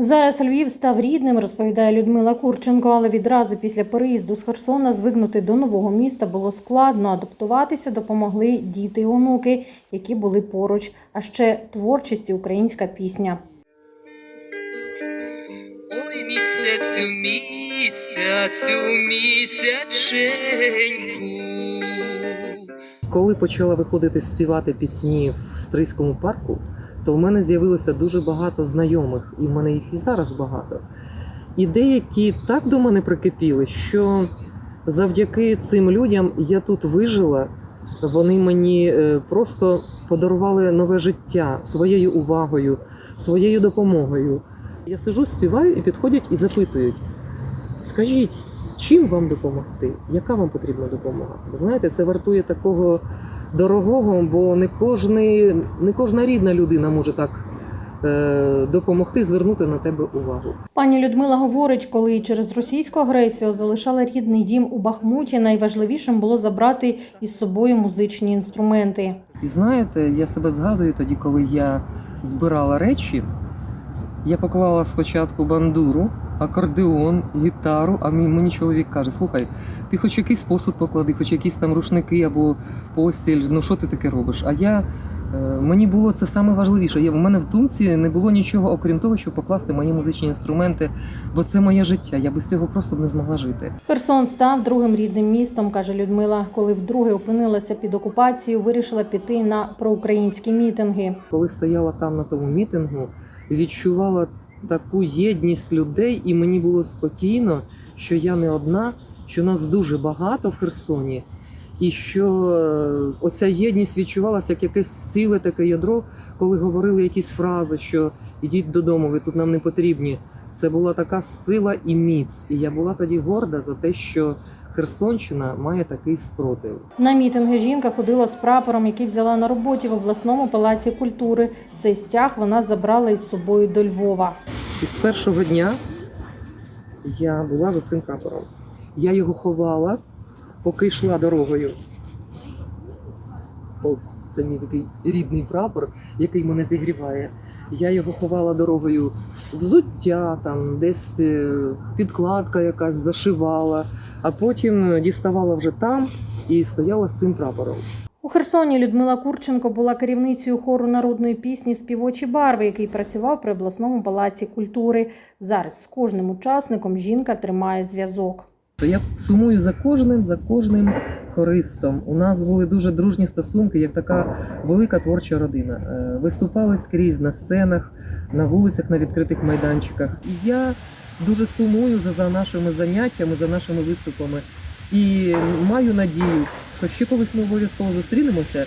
Зараз Львів став рідним, розповідає Людмила Курченко, але відразу після переїзду з Херсона звикнути до нового міста було складно. Адаптуватися допомогли діти й онуки, які були поруч, а ще творчість і українська пісня. Ой, місяцю, місяцю, місяченьку. Коли почала виходити співати пісні в Стрийському парку, то в мене з'явилося дуже багато знайомих, і в мене їх і зараз багато. І деякі так до мене прикипіли, що завдяки цим людям я тут вижила. Вони мені е, просто подарували нове життя своєю увагою, своєю допомогою. Я сижу, співаю і підходять і запитують: скажіть, чим вам допомогти? Яка вам потрібна допомога? Ви знаєте, це вартує такого дорогого, бо не, кожний, не кожна рідна людина може так е, допомогти, звернути на тебе увагу. Пані Людмила говорить, коли через російську агресію залишала рідний дім у Бахмуті, найважливішим було забрати із собою музичні інструменти. І знаєте, я себе згадую тоді, коли я збирала речі, я поклала спочатку бандуру, акордеон, гітару, а мій- мені чоловік каже: слухай, ти хоч якийсь посуд поклади, хоч якісь там рушники або постіль, ну що ти таке робиш? А я. е, Мені було це саме важливіше. Я, в мене в думці не було нічого, окрім того, щоб покласти мої музичні інструменти, бо це моє життя. Я без цього просто б не змогла жити. Херсон став другим рідним містом, каже Людмила. Коли вдруге опинилася під окупацією, вирішила піти на проукраїнські мітинги. коли стояла там на тому мітингу, відчувала таку єдність людей, і мені було спокійно, що я не одна, що нас дуже багато в Херсоні, і що е, оця єдність відчувалася як якесь ціле таке ядро, коли говорили якісь фрази, що ідіть додому, ви тут нам не потрібні. Це була така сила і міць. І я була тоді горда за те, що Херсонщина має такий спротив. На мітинги жінка ходила з прапором, який взяла на роботі в обласному палаці культури. Цей стяг вона забрала із собою до Львова. І з першого дня я була за цим прапором. Я його ховала, поки йшла дорогою. Ось це мій такий рідний прапор, який мене зігріває. Я його ховала дорогою взуття, там десь е, підкладка якась зашивала, а потім діставала вже там і стояла з цим прапором. У Херсоні Людмила Курченко була керівницею хору народної пісні Співочі барви, який працював при обласному палаці культури. Зараз з кожним учасником жінка тримає зв'язок. То я сумую за кожним, за кожним хористом. У нас були дуже дружні стосунки, як така велика творча родина. Е, Виступали скрізь на сценах, на вулицях, на відкритих майданчиках. І я дуже сумую за, за нашими заняттями, за нашими виступами. І маю надію, що ще колись ми обов'язково зустрінемося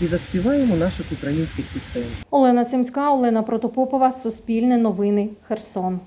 і заспіваємо наших українських пісень. Олена Сімська, Олена Протопопова, Суспільне новини, Херсон.